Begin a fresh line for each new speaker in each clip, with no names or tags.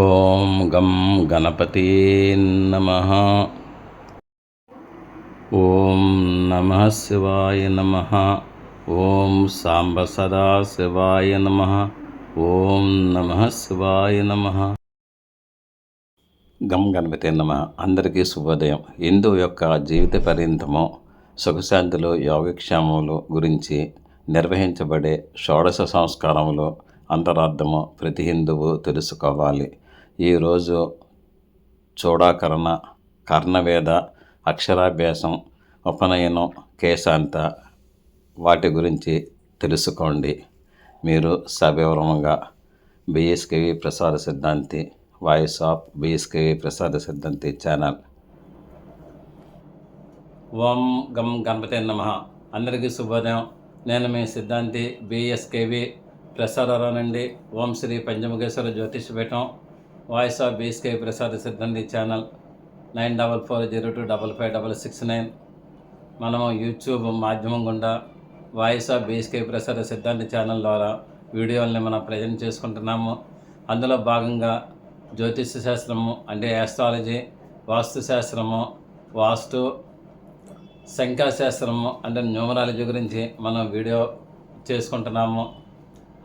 ఓం గం గణపతి నమ. ఓం నమ శివాయ నమ. ఓం సాంబ సదా శివాయ నమ. ఓం నమ శివాయ నమ. గం గణపతి నమ. అందరికీ శుభోదయం. హిందూ యొక్క జీవిత పర్యంతము సుఖశాంతులు యోగక్షేమములు గురించి నిర్వహించబడే షోడశ సంస్కారములు అంతరార్థము ప్రతి హిందువు తెలుసుకోవాలి. ఈరోజు చూడాకరణ కర్ణవేద అక్షరాభ్యాసం ఉపనయనం కేశాంత వాటి గురించి తెలుసుకోండి. మీరు సవివరంగా బిఎస్కేవి ప్రసాద సిద్ధాంతి voice of BSKV Prasada Siddhanti channel. ఓం గం గణపతి నమ. అందరికీ శుభోదయం. నేను మీ సిద్ధాంతి బిఎస్కేవి ప్రసాదరావు నుండి. ఓం Shri Panchamukheshwara Jyotish Peetham voice of BSK Prasad Siddhanti channel nine double four zero two double five double six nine. మనము యూట్యూబ్ మాధ్యమం గుండా voice of BSK Prasad Siddhanti channel ద్వారా వీడియోల్ని మనం ప్రజెంట్ చేసుకుంటున్నాము. అందులో భాగంగా జ్యోతిష్య శాస్త్రము అంటే యాస్ట్రాలజీ వాస్తు శాస్త్రము వాస్తు శాస్త్రము అంటే న్యూమరాలజీ గురించి మనం వీడియో చేసుకుంటున్నాము.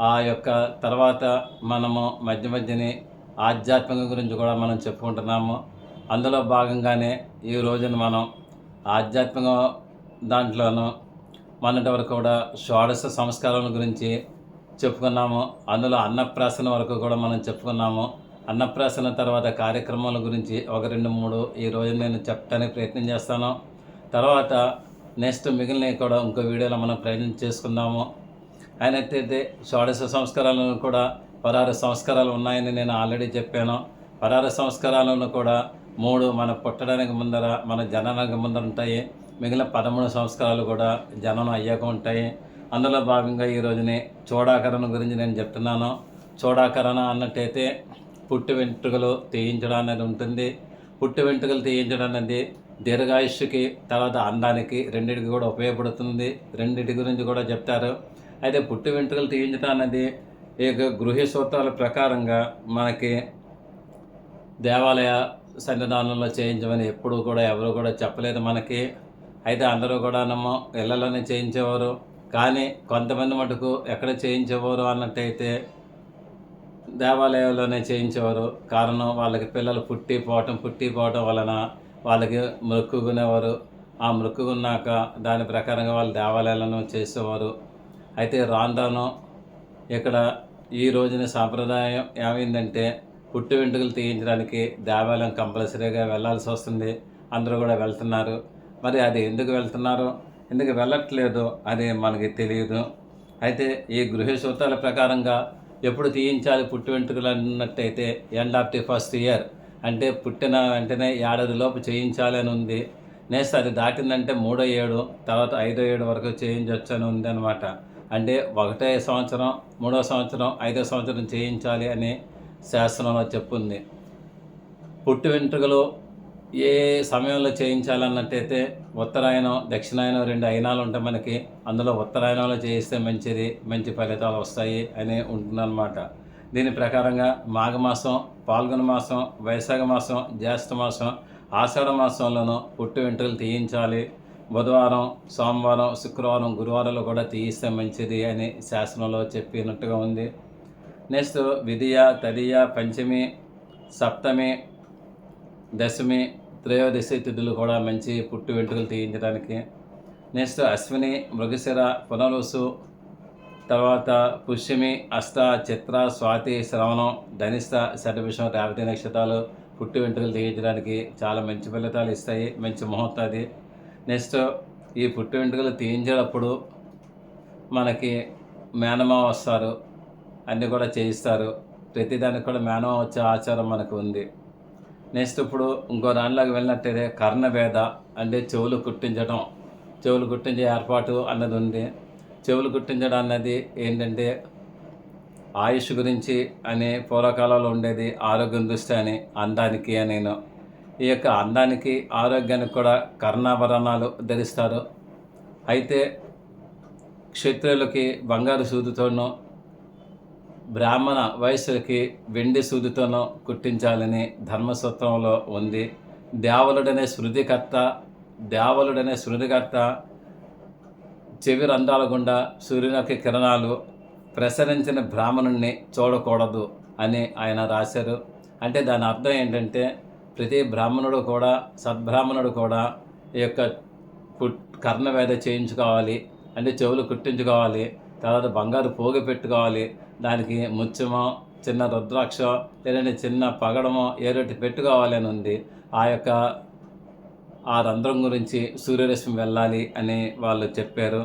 ఆ యొక్క తర్వాత మనము మధ్య మధ్యని ఆధ్యాత్మిక గురించి కూడా మనం చెప్పుకుంటున్నాము. అందులో భాగంగానే ఈ రోజున మనం ఆధ్యాత్మిక దాంట్లోనూ మొన్నటి వరకు కూడా షోడశ సంస్కారాల గురించి చెప్పుకున్నాము. అందులో అన్నప్రాసన వరకు కూడా మనం చెప్పుకున్నాము. అన్నప్రాసన తర్వాత కార్యక్రమాల గురించి ఒక రెండు మూడు ఈ రోజు నేను చెప్పడానికి ప్రయత్నం చేస్తాను. తర్వాత నెక్స్ట్ మిగిలినవి కూడా ఇంకో వీడియోలో మనం ప్రయత్నం చేసుకుందాము. అయినట్టయితే షోడశ సంస్కారాలను కూడా పరార సంస్కారాలు ఉన్నాయని నేను ఆల్రెడీ చెప్పాను. పరార సంస్కారాలను కూడా మూడు మన పుట్టడానికి ముందర మన జననానికి ముందర ఉంటాయి. మిగిలిన పదమూడు సంస్కారాలు కూడా జననం అయ్యాక ఉంటాయి. అందులో భాగంగా ఈ చూడాకరణ గురించి నేను చెప్తున్నాను. చూడాకరణ అన్నట్టయితే పుట్టి వెంట్రుకలు తీయించడం అనేది ఉంటుంది. పుట్టి వెంట్రుకలు తీయించడం అనేది దీర్ఘాయుష్కి తర్వాత అందానికి రెండింటికి కూడా ఉపయోగపడుతుంది. రెండింటి గురించి కూడా చెప్తారు. అయితే పుట్టి వెంట్రుకలు తీయించడం అనేది ఈ గృహ సూత్రాల ప్రకారంగా మనకి దేవాలయ సన్నిధానంలో చేయించమని ఎప్పుడు కూడా ఎవరు కూడా చెప్పలేదు మనకి. అయితే అందరూ కూడా ఇళ్ళలోనే చేయించేవారు. కానీ కొంతమంది మటుకు ఎక్కడ చేయించేవారు అన్నట్టయితే దేవాలయంలోనే చేయించేవారు. కారణం వాళ్ళకి పిల్లలు పుట్టి పోవటం పుట్టి పోవటం వలన వాళ్ళకి మృక్కుగునేవారు. ఆ మృక్కుగున్నాక దాని ప్రకారంగా వాళ్ళు దేవాలయాలను చేసేవారు. అయితే రాను ఇక్కడ ఈ రోజున సాంప్రదాయం ఏమైందంటే పుట్టు వెంట్రుకలు తీయించడానికి దేవాలయం కంపల్సరీగా వెళ్ళాల్సి వస్తుంది. అందరూ కూడా వెళ్తున్నారు. మరి అది ఎందుకు వెళ్తున్నారు? ఎందుకు వెళ్ళట్లేదు అది మనకి తెలియదు. అయితే ఈ గృహ సూత్రాల ప్రకారంగా ఎప్పుడు తీయించాలి పుట్టి వెంట్రుకలు అన్నట్టయితే end of the first year అంటే పుట్టిన వెంటనే ఏడాది లోపు చేయించాలి అని ఉంది. నెక్స్ట్ అది దాటిందంటే మూడో ఏడు తర్వాత ఐదో ఏడు వరకు చేయించవచ్చు అని ఉంది అనమాట అంటే ఒకటే సంవత్సరం మూడో సంవత్సరం ఐదో సంవత్సరం చేయించాలి అని శాస్త్రంలో చెప్పుంది. పుట్టి వెంట్రుకలు ఏ సమయంలో చేయించాలన్నట్టయితే ఉత్తరాయణం దక్షిణాయనం రెండు అయినాలు ఉంటాయి మనకి. అందులో ఉత్తరాయణంలో చేయిస్తే మంచిది మంచి ఫలితాలు వస్తాయి అని ఉంటుందన్నమాట. దీని ప్రకారంగా మాఘమాసం పాల్గొన మాసం వైశాఖ మాసం జ్యేష్ఠ మాసం ఆషాఢ మాసంలోనూ పుట్టి వెంట్రుకలు తీయించాలి. బుధవారం సోమవారం శుక్రవారం గురువారంలో కూడా తీయిస్తే మంచిది అని శాసనంలో చెప్పినట్టుగా ఉంది. నెక్స్ట్ విధియ తదియ పంచమి సప్తమి దశమి త్రయోదశి తిథులు కూడా మంచి పుట్టు వెంట్రుకలు తీయించడానికి. నెక్స్ట్ అశ్విని మృగశిర పునరుసు తర్వాత పుష్యమి అష్ట చిత్ర స్వాతి శ్రవణం ధనిష్ట శతభిషం రేవతి నక్షత్రాలు పుట్టి వెంట్రుకలు తీయించడానికి చాలా మంచి ఫలితాలు ఇస్తాయి. మంచి ముహూర్తం అది నెక్స్ట్ ఈ పుట్టి వెంట్రుకలు తీయించేటప్పుడు మనకి మేనమావ వస్తారు. అన్నీ కూడా చేయిస్తారు. ప్రతిదానికి కూడా మేనమావ వచ్చే ఆచారం మనకు ఉంది. నెక్స్ట్ ఇప్పుడు ఇంకో దానిలోకి వెళ్ళినట్టయితే కర్ణభేద అంటే చెవులు కుట్టించడం చెవులు కుట్టించే ఏర్పాటు అన్నది ఉంది. చెవులు కుట్టించడం అన్నది ఏంటంటే ఆయుష్ గురించి అని పూర్వకాలంలో ఉండేది ఆరోగ్యం దృష్టి అని అందానికి నేను. ఈ యొక్క అందానికి ఆరోగ్యానికి కూడా కర్ణాభరణాలు ధరిస్తారు. అయితే క్షత్రియులకి బంగారు సూదుతోనూ బ్రాహ్మణ వయసుకి వెండి సూదితోనో కుట్టించాలని ధర్మసూత్రంలో ఉంది. దేవలుడనే శృతికర్త దేవలుడనే శృతికర్త చెవి రంధ్రాల గుండా సూర్యునికి కిరణాలు ప్రసరించిన బ్రాహ్మణుణ్ణి చూడకూడదు అని ఆయన రాశారు. అంటే దాని అర్థం ఏంటంటే ప్రతి బ్రాహ్మణుడు కూడా సద్బ్రాహ్మణుడు కూడా ఈ యొక్క కుట్ కర్ణవేద చేయించుకోవాలి అంటే చెవులు కుట్టించుకోవాలి తర్వాత బంగారు పోగు పెట్టుకోవాలి దానికి ముత్యమో చిన్న రుద్రాక్ష లేదంటే చిన్న పగడమో ఏదోటి పెట్టుకోవాలి అని ఉంది. ఆ యొక్క ఆ రంధ్రం గురించి సూర్యరశ్మి వెళ్ళాలి అని వాళ్ళు చెప్పారు.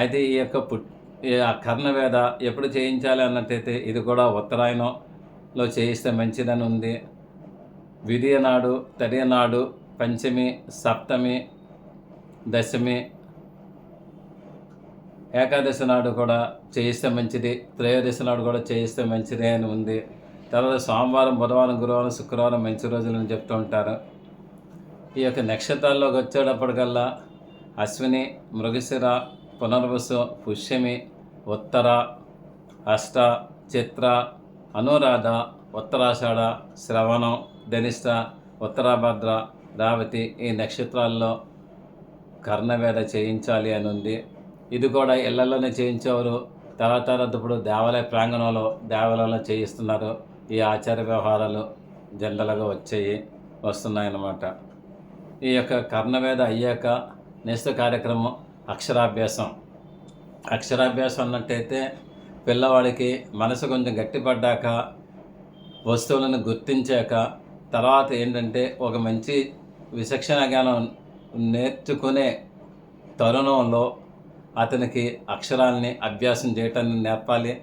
అయితే ఈ యొక్క పుట్ ఈ ఆ కర్ణవేద ఎప్పుడు చేయించాలి అన్నట్టయితే ఇది కూడా ఉత్తరాయణంలో చేయిస్తే మంచిదని ఉంది. విధియ నాడు పంచమి సప్తమి దశమి ఏకాదశి నాడు కూడా చేయిస్తే మంచిది త్రయోదశి నాడు కూడా చేయిస్తే మంచిది అని ఉంది. తర్వాత సోమవారం బుధవారం గురువారం శుక్రవారం మంచి రోజులని చెప్తూ ఉంటారు. ఈ యొక్క నక్షత్రాల్లోకి వచ్చేటప్పటికల్లా అశ్విని మృగశిర పునర్వసు పుష్యమి ఉత్తర అష్ట చిత్ర అనురాధ ఉత్తరాషాఢ శ్రవణం ధనిష్ట ఉత్తరాభద్ర రావతి ఈ నక్షత్రాల్లో కర్ణవేద చేయించాలి అని ఉంది. ఇది కూడా ఇళ్ళలోనే చేయించేవారు. తర్వాత ఇప్పుడు దేవాలయ ప్రాంగణంలో దేవాలయంలో చేయిస్తున్నారు. ఈ ఆచార వ్యవహారాలు జనరల్గా వచ్చాయి వస్తున్నాయన్నమాట. ఈ యొక్క కర్ణవేద అయ్యాక నెక్స్ట్ కార్యక్రమం అక్షరాభ్యాసం. అక్షరాభ్యాసం అన్నట్టయితే పిల్లవాడికి మనసు కొంచెం గట్టిపడ్డాక వస్తువులను గుర్తించాక తర్వాత ఏంటంటే ఒక మంచి విచక్షణ జ్ఞానం నేర్చుకునే తరుణంలో అతనికి అక్షరాల్ని అభ్యాసం చేయటాన్ని నేర్పాలి.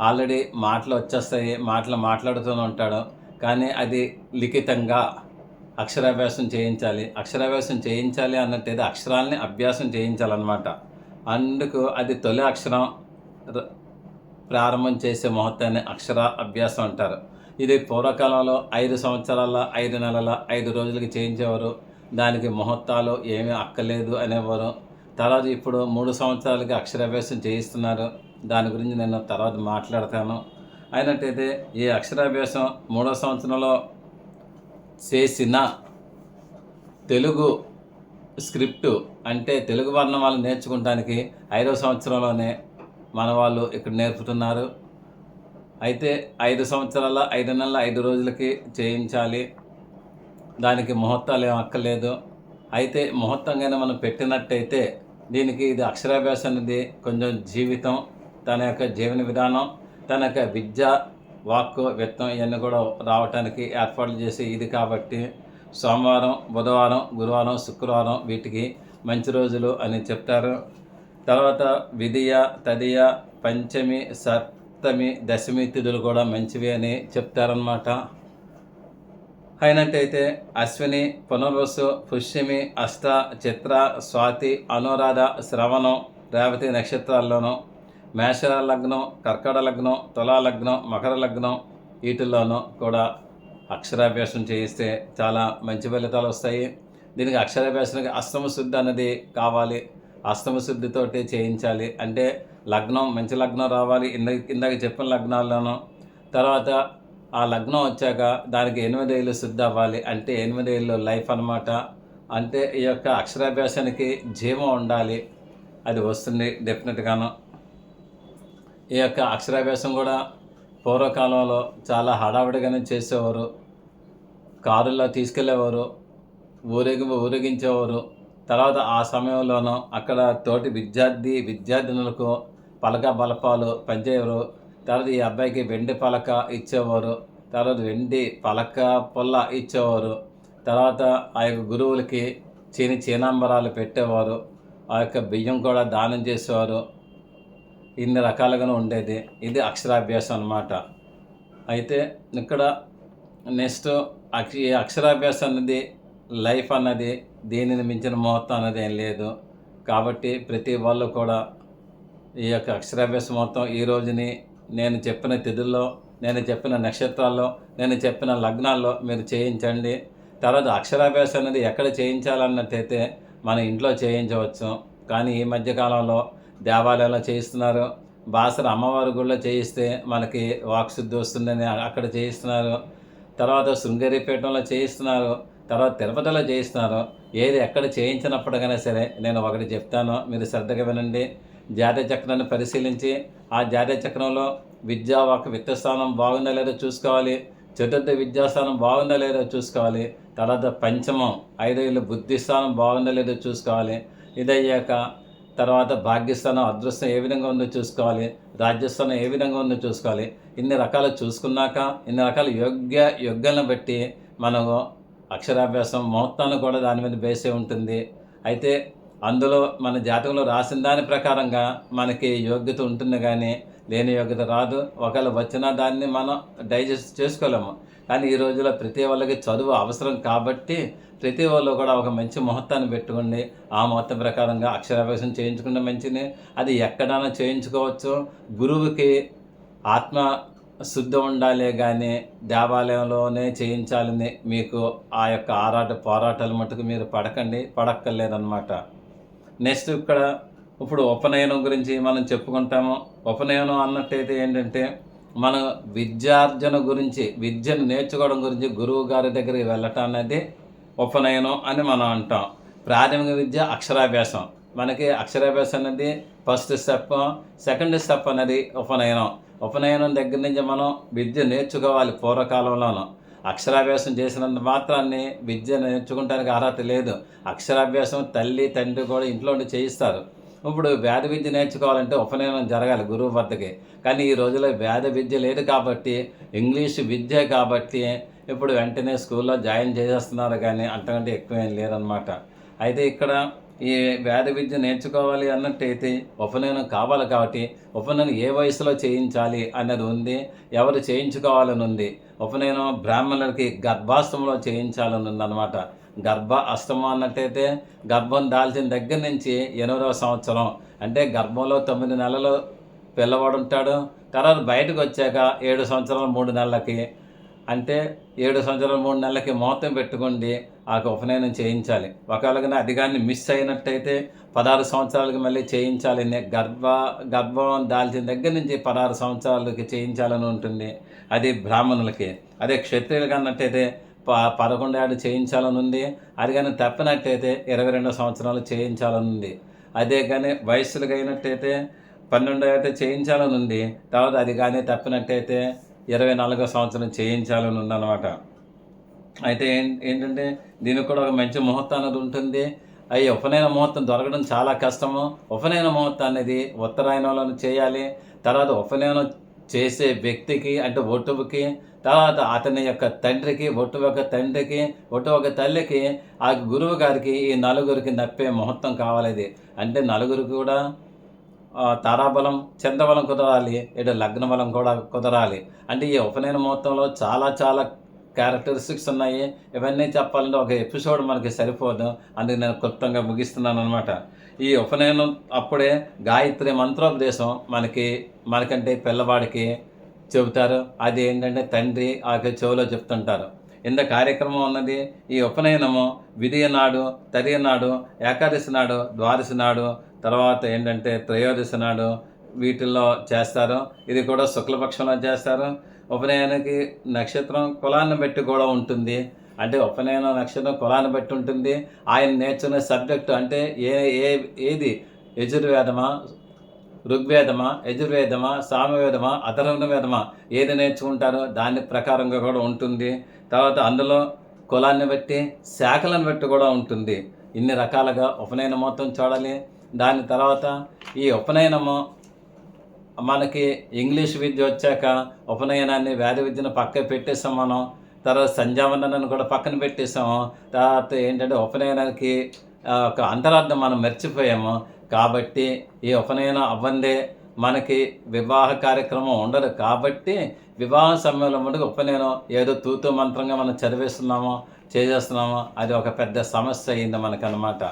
ఆల్రెడీ మాటలు వచ్చేస్తాయి మాటలు మాట్లాడుతూనే ఉంటాడు. కానీ అది లిఖితంగా అక్షరాభ్యాసం చేయించాలి. అక్షరాభ్యాసం చేయించాలి అన్నట్టయితే అక్షరాల్ని అభ్యాసం చేయించాలన్నమాట. అందుకు అది తొలి అక్షరం ప్రారంభం చేసే ముహూర్తాన్ని అక్షర అభ్యాసం అంటారు. ఇది పూర్వకాలంలో ఐదు సంవత్సరాల ఐదు నెలల ఐదు రోజులకి చేయించేవారు. దానికి ముహూర్తాలు ఏమీ అక్కలేదు అనేవారు. తర్వాత ఇప్పుడు మూడు సంవత్సరాలకి అక్షరాభ్యాసం చేయిస్తున్నారు. దాని గురించి నేను తర్వాత మాట్లాడతాను. అయినట్టయితే ఈ అక్షరాభ్యాసం మూడో సంవత్సరంలో చేసిన తెలుగు స్క్రిప్ట్ అంటే తెలుగు వర్ణం వాళ్ళు నేర్చుకోవడానికి ఐదో సంవత్సరంలోనే మన వాళ్ళు ఇక్కడ నేర్పుతున్నారు. అయితే ఐదు సంవత్సరాల ఐదు నెలల ఐదు రోజులకి చేయించాలి. దానికి ముహూర్తాలు ఏం అక్కర్లేదు. అయితే ముహూర్తంగానే మనం పెట్టినట్టయితే దీనికి ఇది అక్షరాభ్యాసం అనేది కొంచెం జీవితం. తన యొక్క జీవన విధానం తన యొక్క విద్య వాక్కు వ్యక్తం ఇవన్నీ కూడా రావటానికి ఏర్పాట్లు చేసి ఇది కాబట్టి సోమవారం బుధవారం గురువారం శుక్రవారం వీటికి మంచి రోజులు అని చెప్తారు. తర్వాత విధియ తదియ పంచమి సప్తమి దశమి తిథులు కూడా మంచివి అని చెప్తారనమాట అయినట్టయితే అశ్విని పునర్వసు పుష్యమి అష్ట చిత్ర స్వాతి అనురాధ శ్రవణం రేవతి నక్షత్రాల్లోనూ మేష లగ్నం కర్కట లగ్నం తులా లగ్నం మకర లగ్నం వీటిల్లోనూ కూడా అక్షరాభ్యాసం చేయిస్తే చాలా మంచి ఫలితాలు వస్తాయి. దీనికి అక్షరాభ్యాసానికి అష్టమ శుద్ధి అనేది కావాలి. అష్టమ శుద్ధితోటి చేయించాలి. అంటే లగ్నం మంచి లగ్నం రావాలి ఇంద ఇందాక చెప్పిన లగ్నాల్లోనూ. తర్వాత ఆ లగ్నం వచ్చాక దానికి ఎనిమిది ఏళ్ళు శుద్ధి అవ్వాలి అంటే ఎనిమిదేళ్ళు లైఫ్ అన్నమాట. అంటే ఈ యొక్క అక్షరాభ్యాసానికి జీవం ఉండాలి. అది వస్తుంది డెఫినెట్గాను. ఈ యొక్క అక్షరాభ్యాసం కూడా పూర్వకాలంలో చాలా హడావిడిగానే చేసేవారు. కారుల్లో తీసుకెళ్ళేవారు ఊరేగి ఊరేగించేవారు. తర్వాత ఆ సమయంలోనూ అక్కడ తోటి విద్యార్థి విద్యార్థినులకు పలక బలపాలు పంచేవారు. తర్వాత ఈ అబ్బాయికి వెండి పలక ఇచ్చేవారు. తర్వాత వెండి పలక పొల్ల ఇచ్చేవారు. తర్వాత ఆ యొక్క గురువులకి చిని చీనాంబరాలు పెట్టేవారు. ఆ యొక్క బియ్యం కూడా దానం చేసేవారు. ఇన్ని రకాలుగానే ఉండేది. ఇది అక్షరాభ్యాసం అన్నమాట. అయితే ఇక్కడ నెక్స్ట్ అక్ష ఈ అక్షరాభ్యాసం అనేది లైఫ్ అన్నది దీనిని మించిన ముహూర్తం అనేది ఏం లేదు. కాబట్టి ప్రతి వాళ్ళు కూడా ఈ యొక్క అక్షరాభ్యాసం మొత్తం ఈ రోజుని నేను చెప్పిన తిథుల్లో నేను చెప్పిన నక్షత్రాల్లో నేను చెప్పిన లగ్నాల్లో మీరు చేయించండి. తర్వాత అక్షరాభ్యాసం అనేది ఎక్కడ చేయించాలన్నట్టయితే మన ఇంట్లో చేయించవచ్చు. కానీ ఈ మధ్యకాలంలో దేవాలయంలో చేయిస్తున్నారు. బాసర అమ్మవారి గుళ్ళో చేయిస్తే మనకి వాక్శుద్ధి వస్తుందని అక్కడ చేయిస్తున్నారు. తర్వాత శృంగేరిపేటంలో చేయిస్తున్నారు. తర్వాత తిరుపతిలో చేయిస్తున్నారు. ఏది ఎక్కడ చేయించినప్పటికైనా సరే నేను ఒకటి చెప్తాను మీరు శ్రద్ధగా వినండి. జాతీయ చక్రాన్ని పరిశీలించి ఆ జాతీయ చక్రంలో విద్యా ఒక విత్తస్థానం బాగుందా లేదో చూసుకోవాలి చతుర్థ విద్యాస్థానం బాగుందా లేదో చూసుకోవాలి తర్వాత పంచమం ఐదో ఇల్లు బుద్ధి స్థానం బాగుందా లేదో చూసుకోవాలి ఇదయ్యాక తర్వాత భాగ్యస్థానం అదృష్టం ఏ విధంగా ఉందో చూసుకోవాలి రాజ్యస్థానం ఏ విధంగా ఉందో చూసుకోవాలి. ఇన్ని రకాలు చూసుకున్నాక ఇన్ని రకాల యోగ్య యోగ్యాలను బట్టి మనము అక్షరాభ్యాసం మొత్తాన్ని కూడా దాని మీద బేసే ఉంటుంది. అయితే అందులో మన జాతకంలో రాసిన దాని ప్రకారంగా మనకి యోగ్యత ఉంటుంది కానీ లేని యోగ్యత రాదు. ఒకవేళ వచ్చిన దాన్ని మనం డైజెస్ట్ చేసుకోలేము. కానీ ఈ రోజుల్లో ప్రతి వాళ్ళకి చదువు అవసరం కాబట్టి ప్రతి వాళ్ళు కూడా ఒక మంచి ముహూర్తాన్ని పెట్టుకోండి. ఆ ముహూర్తం ప్రకారంగా అక్షరాభ్యాసం చేయించుకుంటే మంచిది అది ఎక్కడైనా చేయించుకోవచ్చు. గురువుకి ఆత్మ శుద్ధి ఉండాలే కానీ దేవాలయంలోనే చేయించాలని మీకు ఆ యొక్క ఆరాట పోరాటాలు మటుకు మీరు పడకండి పడక్కర్లేదన్నమాట. నెక్స్ట్ ఇక్కడ ఇప్పుడు ఉపనయనం గురించి మనం చెప్పుకుంటాము. ఉపనయనం అన్నట్టయితే ఏంటంటే మన విద్యార్జన గురించి విద్యను నేర్చుకోవడం గురించి గురువు గారి దగ్గరికి వెళ్ళటం అనేది ఉపనయనం అని మనం అంటాం. ప్రాథమిక విద్య అక్షరాభ్యాసం. మనకి అక్షరాభ్యాసం అనేది ఫస్ట్ స్టెప్ సెకండ్ స్టెప్ అనేది ఉపనయనం. ఉపనయనం దగ్గర నుంచి మనం విద్య నేర్చుకోవాలి పూర్వకాలంలోనూ. అక్షరాభ్యాసం చేసినంత మాత్రాన్ని విద్య నేర్చుకుంటానికి అర్హత లేదు. అక్షరాభ్యాసం తల్లి తండ్రి కూడా ఇంట్లో ఉండి చేయిస్తారు. ఇప్పుడు వేద విద్య నేర్చుకోవాలంటే ఉపనయనం జరగాలి గురువు వద్దకి. కానీ ఈ రోజుల్లో వేద విద్య లేదు కాబట్టి ఇంగ్లీష్ విద్య కాబట్టి ఇప్పుడు వెంటనే స్కూల్లో జాయిన్ చేసేస్తున్నారు కానీ అంతకంటే ఎక్కువ ఏం లేదనమాట అయితే ఇక్కడ ఈ వేద విద్య నేర్చుకోవాలి అన్నట్టయితే ఉపనయనం కావాలి కాబట్టి ఉపనయనం ఏ వయసులో చేయించాలి అన్నది ఉంది ఎవరు చేయించుకోవాలని ఉంది. ఉపనయనం బ్రాహ్మణులకి గర్భాష్టంలో చేయించాలని ఉందన్నమాట. గర్భ అష్టమం అన్నట్టయితే గర్భం దాల్చిన దగ్గర నుంచి ఎనిమిదవ సంవత్సరం అంటే గర్భంలో తొమ్మిది నెలలు పిల్లవాడు ఉంటాడు తర్వాత బయటకు వచ్చాక ఏడు సంవత్సరాలు మూడు నెలలకి అంటే ఏడు సంవత్సరాలు మూడు నెలలకి మొత్తం పెట్టుకోండి ఆ ఉపనయనం చేయించాలి. ఒకవేళ అది కానీ మిస్ అయినట్టయితే పదహారు సంవత్సరాలకి మళ్ళీ చేయించాలి. గర్భ గర్భం దాల్చిన దగ్గర నుంచి పదహారు సంవత్సరాలకి చేయించాలని ఉంటుంది. అది బ్రాహ్మణులకి. అదే క్షత్రియులకి అన్నట్టయితే ప పదకొండు ఏడు చేయించాలని ఉంది. అది కానీ తప్పినట్టయితే ఇరవై రెండు సంవత్సరాలు చేయించాలని ఉంది. అదే కానీ వయస్సులకు అయినట్టయితే పన్నెండు అయితే చేయించాలని ఉంది. తర్వాత అది కానీ తప్పినట్టయితే ఇరవై నాలుగో సంవత్సరం చేయించాలని ఉందన్నమాట. అయితే ఏంటంటే దీనికి కూడా ఒక మంచి ముహూర్తం అనేది ఉంటుంది. అవి ఉపనయన ముహూర్తం దొరకడం చాలా కష్టము. ఉపనయన ముహూర్తం అనేది ఉత్తరాయణంలో చేయాలి. తర్వాత ఉపనయనం చేసే వ్యక్తికి అంటే ఒటువుకి తర్వాత అతని యొక్క తండ్రికి ఒట్టు ఒక తండ్రికి ఒట్టు ఒక తల్లికి ఆ గురువు గారికి ఈ నలుగురికి నప్పే ముహూర్తం కావాలి అంటే నలుగురికి కూడా తారాబలం చంద్రబలం కుదరాలి ఇటు లగ్న బలం కూడా కుదరాలి. అంటే ఈ ఉపనయన ముహూర్తంలో చాలా చాలా క్యారెక్టరిస్టిక్స్ ఉన్నాయి. ఇవన్నీ చెప్పాలంటే ఒక ఎపిసోడ్ మనకి సరిపోదు. అందుకు నేను క్లుప్తంగా ముగిస్తున్నాను అనమాట ఈ ఉపనయనం అప్పుడే గాయత్రి మంత్రోపదేశం మనకి మనకంటే పిల్లవాడికి చెబుతారు. అది ఏంటంటే తండ్రి ఆ చెవిలో చెప్తుంటారు. ఇంత కార్యక్రమం ఉన్నది. ఈ ఉపనయనము విధియ నాడు తరియ నాడు ఏకాదశి నాడు ద్వాదశి నాడు తర్వాత ఏంటంటే త్రయోదశి నాడు వీటిల్లో చేస్తారు. ఇది కూడా శుక్లపక్షంలో చేస్తారు. ఉపనయనకి నక్షత్రం కులాన్ని బట్టి కూడా ఉంటుంది. అంటే ఉపనయన నక్షత్రం కులాన్ని బట్టి ఉంటుంది. ఆయన నేర్చుకునే సబ్జెక్టు అంటే ఏ ఏ ఏది? యజుర్వేదమా ఋగ్వేదమా యజుర్వేదమా సామవేదమా అధర్వణ వేదమా? ఏది నేర్చుకుంటారో దాని ప్రకారంగా కూడా ఉంటుంది. తర్వాత అందులో కులాన్ని బట్టి శాఖలను బట్టి కూడా ఉంటుంది. ఇన్ని రకాలుగా ఉపనయనం మొత్తం చూడాలి. దాని తర్వాత ఈ ఉపనయనము మనకి ఇంగ్లీష్ విద్య వచ్చాక ఉపనయనాన్ని వేద విద్యను పక్క పెట్టేసాం మనం. తర్వాత సంధ్యావందనాన్ని కూడా పక్కన పెట్టేసాము తర్వాత ఏంటంటే ఉపనయనానికి ఒక అంతరార్థం మనం మర్చిపోయాము. కాబట్టి ఈ ఉపనయనం అవ్వందే మనకి వివాహ కార్యక్రమం ఉండదు. కాబట్టి వివాహ సమయంలో మటుకు ఉపనయనం ఏదో తూతు మంత్రంగా మనం చదివేస్తున్నామో చేసేస్తున్నామో. అది ఒక పెద్ద సమస్య అయింది మనకనమాట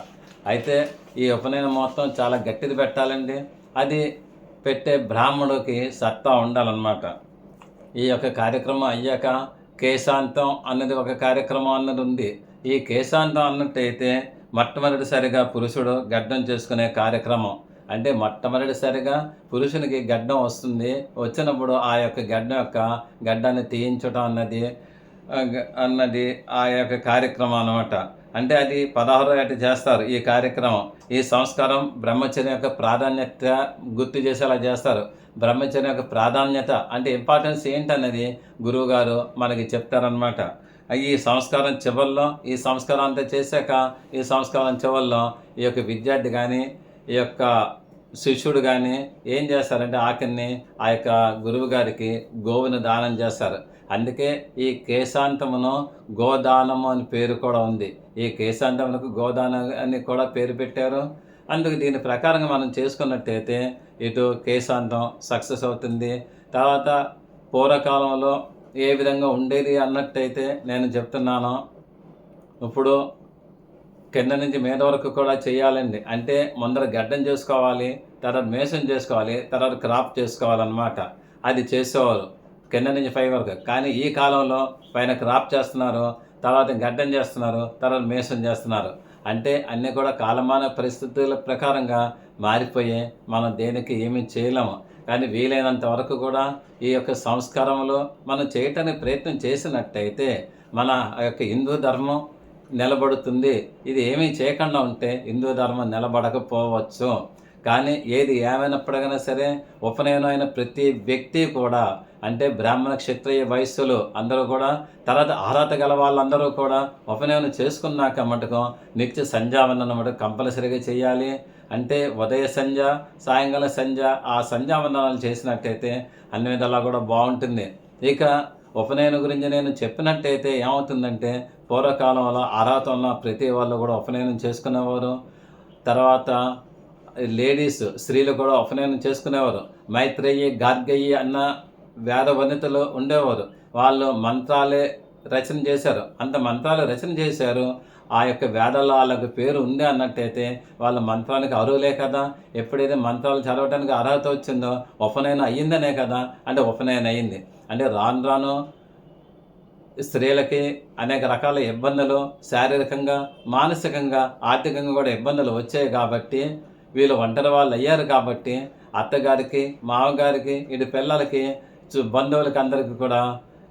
అయితే ఈ ఉపనయనం మొత్తం చాలా గట్టిది పెట్టాలండి. అది పెట్టే బ్రాహ్మణుడికి సత్తా ఉండాలన్నమాట. ఈ యొక్క కార్యక్రమం అయ్యాక కేశాంతం అన్నది ఒక కార్యక్రమం అన్నది ఉంది. ఈ కేశాంతం అన్నట్టయితే మొట్టమొదటిసారిగా పురుషుడు గడ్డం చేసుకునే కార్యక్రమం. అంటే మొట్టమొదటిసారిగా పురుషునికి గడ్డం వస్తుంది. వచ్చినప్పుడు ఆ యొక్క గడ్డం యొక్క గడ్డాన్ని తీయించడం అన్నది అన్నది ఆ యొక్క కార్యక్రమం అన్నమాట. అంటే అది పదహారో ఏట చేస్తారు ఈ కార్యక్రమం. ఈ సంస్కారం బ్రహ్మచర్యం యొక్క ప్రాధాన్యత గుర్తు చేసేలా చేస్తారు. బ్రహ్మచర్యం యొక్క ప్రాధాన్యత అంటే ఇంపార్టెన్స్ ఏంటన్నది గురువుగారు మనకి చెప్తారనమాట ఈ సంస్కారం చివరిలో ఈ సంస్కారం అంతా చేశాక ఈ సంస్కారం చివరిలో ఈ యొక్క విద్యార్థి కానీ ఈ యొక్క శిష్యుడు కానీ ఏం చేస్తారంటే ఆఖరిని ఆ యొక్క గురువు గారికి గోవును దానం చేస్తారు. అందుకే ఈ కేశాంతమును గోదానము అని పేరు కూడా ఉంది. ఈ కేశాంతమునకు గోదానం అని కూడా పేరు పెట్టారు. అందుకు దీని ప్రకారంగా మనం చేసుకున్నట్టయితే ఇటు కేశాంతం సక్సెస్ అవుతుంది. తర్వాత పూర్వకాలంలో ఏ విధంగా ఉండేది అన్నట్టయితే నేను చెప్తున్నాను. ఇప్పుడు కింద నుంచి మీద వరకు కూడా చేయాలండి. అంటే ముందర గడ్డం చేసుకోవాలి తర్వాత మేసం చేసుకోవాలి తర్వాత క్రాప్ చేసుకోవాలన్నమాట. అది చేసేవారు కింద నుంచి పై వరకు. కానీ ఈ కాలంలో పైన క్రాప్ చేస్తున్నారు తర్వాత గడ్డం చేస్తున్నారు తర్వాత మేసం చేస్తున్నారు. అంటే అన్నీ కూడా కాలమాన పరిస్థితుల ప్రకారంగా మారిపోయి మనం దేనికి ఏమీ చేయలేము. కానీ వీలైనంత వరకు కూడా ఈ యొక్క సంస్కారంలో మనం చేయటానికి ప్రయత్నం చేసినట్టయితే మన యొక్క హిందూ ధర్మం నిలబడుతుంది. ఇది ఏమీ చేయకుండా ఉంటే హిందూ ధర్మం నిలబడకపోవచ్చు. కానీ ఏది ఏమైనప్పటికైనా సరే ఉపనయనం అయిన ప్రతి వ్యక్తి కూడా అంటే బ్రాహ్మణ క్షత్రియ వయస్సులు అందరూ కూడా తర్వాత అర్హత గల వాళ్ళందరూ కూడా ఉపనయనం చేసుకున్నాక మటుకు నిత్య సంధ్యావనం మటుకు కంపల్సరీగా చేయాలి. అంటే ఉదయ సంధ్య సాయంకాల సంధ్య ఆ సంధ్యావందనాలు చేసినట్టయితే అన్ని విధాలా కూడా బాగుంటుంది. ఇక ఉపనయన గురించి నేను చెప్పినట్టయితే ఏమవుతుందంటే పూర్వకాలంలో అర్హత ఉన్న ప్రతి వాళ్ళు కూడా ఉపనయనం చేసుకునేవారు. తర్వాత లేడీస్ స్త్రీలు కూడా ఉపనయనం చేసుకునేవారు. మైత్రేయి గార్గయ్యి అన్న వేద వనితలు ఉండేవారు. వాళ్ళు మంత్రాలే రచన చేశారు. అంత మంత్రాలు రచన చేశారు. ఆ యొక్క వేదాల్లో వాళ్ళకి పేరు ఉంది అన్నట్టయితే వాళ్ళ మంత్రానికి అరువులే కదా. ఎప్పుడైతే మంత్రాలు చదవడానికి అర్హత వచ్చిందో ఉపనయనం అయ్యిందనే కదా. అంటే ఉపనయనం అయ్యింది. అంటే రాను రాను స్త్రీలకి అనేక రకాల ఇబ్బందులు శారీరకంగా మానసికంగా ఆర్థికంగా కూడా ఇబ్బందులు వచ్చాయి కాబట్టి వీళ్ళు ఒంటరి వాళ్ళు అయ్యారు కాబట్టి అత్తగారికి మామగారికి ఇటు పిల్లలకి బంధువులకి అందరికీ కూడా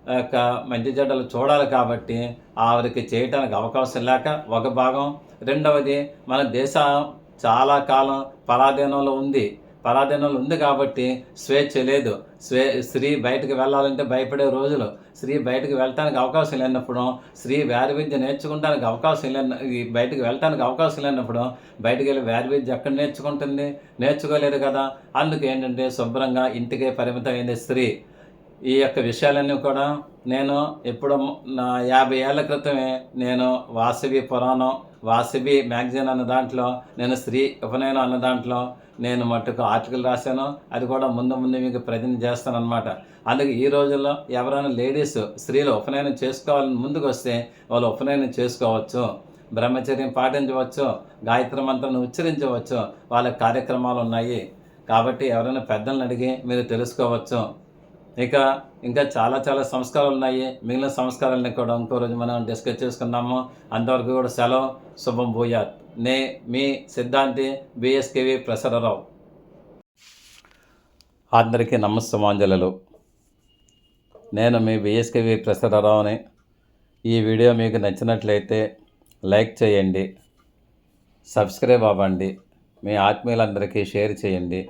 ఒక యొక్క మంచి చెడ్డలు చూడాలి కాబట్టి ఆవిడకి చేయటానికి అవకాశం లేక ఒక భాగం. రెండవది మన దేశం చాలా కాలం పరాధీనంలో ఉంది. పరాధీనంలో ఉంది కాబట్టి స్వేచ్ఛ లేదు. స్వే స్త్రీ బయటకు వెళ్ళాలంటే భయపడే రోజులు. స్త్రీ బయటకు వెళ్ళటానికి అవకాశం లేనప్పుడు స్త్రీ వేరు విద్య నేర్చుకోవడానికి అవకాశం లేని బయటకు వెళ్ళటానికి అవకాశం లేనప్పుడు బయటకు వెళ్ళి వేరు విద్య ఎక్కడ నేర్చుకుంటుంది? నేర్చుకోలేదు కదా. అందుకు ఏంటంటే శుభ్రంగా ఇంటికే పరిమితమైంది స్త్రీ. ఈ యొక్క విషయాలన్నీ కూడా నేను ఎప్పుడు నా యాభై ఏళ్ళ క్రితమే నేను వాసవి పురాణం వాసవి మ్యాగజైన్ అన్న దాంట్లో నేను స్త్రీ ఉపనయనం అన్న దాంట్లో నేను మట్టుకు ఆర్టికల్ రాశాను. అది కూడా ముందు ముందు మీకు ప్రజెంట్ చేస్తాను అనమాట అందుకే ఈ రోజుల్లో ఎవరైనా లేడీస్ స్త్రీలు ఉపనయనం చేసుకోవాలని ముందుకు వస్తే వాళ్ళు ఉపనయనం చేసుకోవచ్చు. బ్రహ్మచర్యం పాటించవచ్చు. గాయత్రి మంత్రాన్ని ఉచ్చరించవచ్చు. వాళ్ళ కార్యక్రమాలు ఉన్నాయి. కాబట్టి ఎవరైనా పెద్దలను అడిగి మీరు తెలుసుకోవచ్చు. ఇక ఇంకా చాలా చాలా సంస్కారాలు ఉన్నాయి మిగిలిన సంస్కారాలని కూడా ఇంకో రోజు మనం డిస్కస్ చేసుకున్నాము అంతవరకు కూడా సెలవు. శుభం భూయాత్. నే మీ సిద్ధాంతి బిఎస్కేవి ప్రసరరావు. అందరికీ నమస్తమాంజలు నేను మీ బిఎస్కేవి ప్రసరరావుని. ఈ వీడియో మీకు నచ్చినట్లయితే లైక్ చేయండి. సబ్స్క్రైబ్ అవ్వండి. మీ ఆత్మీయులందరికీ షేర్ చేయండి.